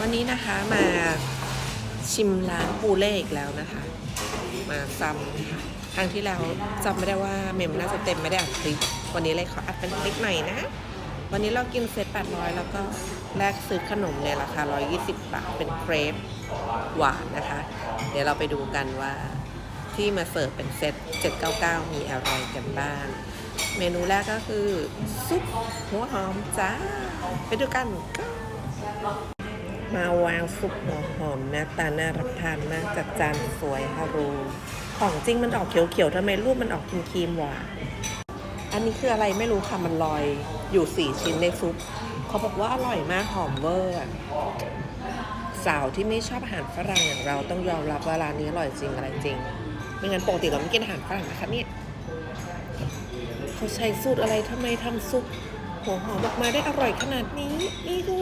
วันนี้นะคะมาชิมร้านปูเล่อีกแล้วนะคะ มาซ้ำค่ะครั้งที่แล้วจำไม่ได้ว่าเมมน่าจะเต็มไม่ได้อัดคลิป วันนี้เลยขออัดเป็นคลิปใหม่นะ วันนี้เรากินเซต800 แล้วก็แลกซื้อขนมในราคา 120 บาท เป็นเครปหวานนะคะ เดี๋ยวเราไปดูกันว่าที่มาเสิร์ฟเป็นเซต 799 มีอะไรกันบ้าง เมนูแรกก็คือ ซุปหัวหอมจ้า ไปดูกันก็ มาวางซุปหัวหอมน้าตาน่ารับทานมากจัดจานสวยฮารูของจริงมันออกเขียวๆทำไมรูปมันออกครีมๆหวานอันนี้คืออะไรไม่รู้ค่ะมันลอยอยู่สี่ชิ้นในซุปเขาบอกว่าอร่อยมากหอมเวอร์สาวที่ไม่ชอบอาหารฝรั่งอย่างเราต้องยอมรับว่าร้านนี้อร่อยจริงอะไรจริง ไม่งั้นปกติเราไม่กินอาหารฝรั่งนะคะเนี่ยเขาใช้สูตรอะไรทำไมทำซุปหัวหอมออกมาได้อร่อยขนาดนี้นี่ดู